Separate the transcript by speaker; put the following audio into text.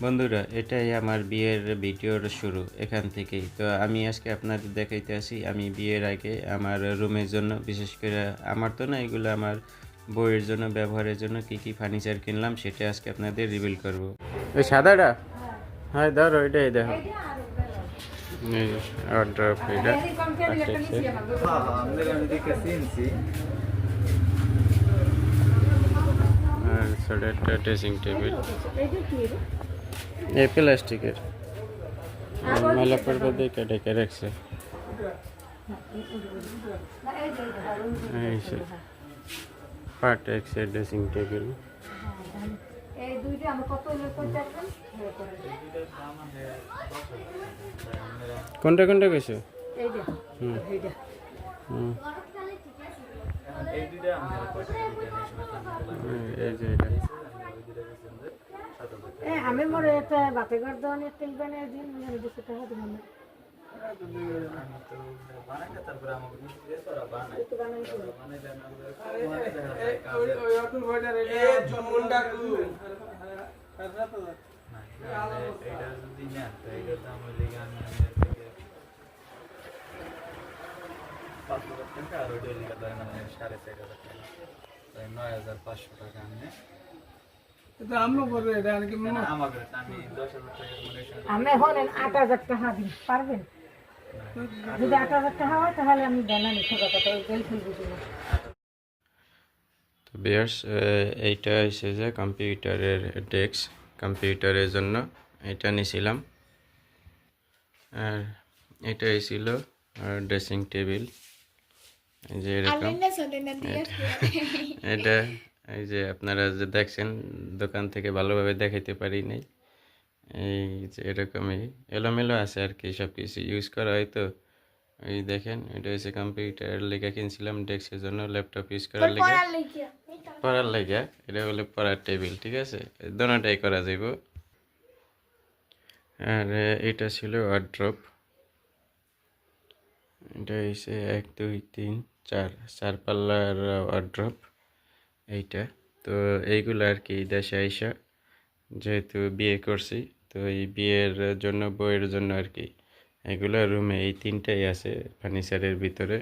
Speaker 1: বন্ধুরা এটাই আমার বিয়ের ভিডিওর শুরু এখান থেকেই। তো আমি আজকে আপনাদের দেখাইতে আসি আমি বিয়ের আগে আমার রুমের জন্য বিশেষ করে আমার তো না এগুলো আমার বইয়ের জন্য ব্যবহারের জন্য কি কি ফার্নিচার কিনলাম সেটা আজকে আপনাদের রিভিল করব। ওই সাদাটা? হ্যাঁ। ধরো এটাই দেখো। অর্ডার এটা।
Speaker 2: হ্যাঁ হ্যাঁ
Speaker 1: আর ড্রেসিং টেবিল এই প্লাস্টিকের। মেলা পর্ব দেখে ডেকে রাখছে। এই সে পার্ট এক্সের ড্রেসিং টেবিল
Speaker 3: এই দুইটা আমরা কত হলো পঞ্চাশ গ্রাম?
Speaker 1: কোনটা কোনটা গেছে
Speaker 3: এই
Speaker 1: হুম।
Speaker 3: এইটা।
Speaker 1: হুম।
Speaker 2: এই দুইটা আমরা পয়সা দিয়ে দিয়েছি
Speaker 1: এই যে এটা
Speaker 3: এ, আমি মরে একটা বাপে ঘর দেওয়ানি তেল বানিয়ে দিন আমি দুশো টাকা
Speaker 2: তো কাজে না, না, এইটা যদি নেন তো এইটার দাম হইলে গিয়ে আমি পাঁচ হাজার টাকা। আর লিগে টাকা নয় হাজার পাঁচশো টাকা আমি দশ হাজার টাকা donation
Speaker 3: আমি হলেন আট হাজার টাকা দিন পারবেন? যদি আট হাজার টাকা হয় তাহলে আমি বানানি ছোটো কথা ওই তেল ফেলব দিন
Speaker 1: তো বিয়ার্স এইটা হচ্ছে যে কম্পিউটারের ডেস্ক কম্পিউটারের জন্য এটা নিয়েছিলাম আর এটা ছিল ড্রেসিং টেবিল এই যে এরকম। এটা এই যে আপনারা যে দেখছেন দোকান থেকে ভালোভাবে দেখাইতে পারি নাই। এই যে এরকমই এলোমেলো আছে আর কি সব কিছু ইউজ করা হয় তো। এই দেখেন এটা হচ্ছে কম্পিউটার লেখা কিনছিলাম ডেস্কের জন্য ল্যাপটপ ইউজ করার লেগে। পড়ার লেগে এটা হলো পড়ার টেবিল ঠিক আছে? দোনোটাই করা যাইব। আর এটা ছিল ওয়ার্ড্রপ এটা হচ্ছে এক দুই তিন চার চার পাল্লার ওয়ার্ড্রপ এইটা তো এইগুলো আর কি দেশে আইসা যেহেতু বিয়ে করছি তো এই বিয়ের জন্য বইয়ের জন্য আর কি এগুলো রুমে এই তিনটাই আছে ফার্নিচারের ভিতরে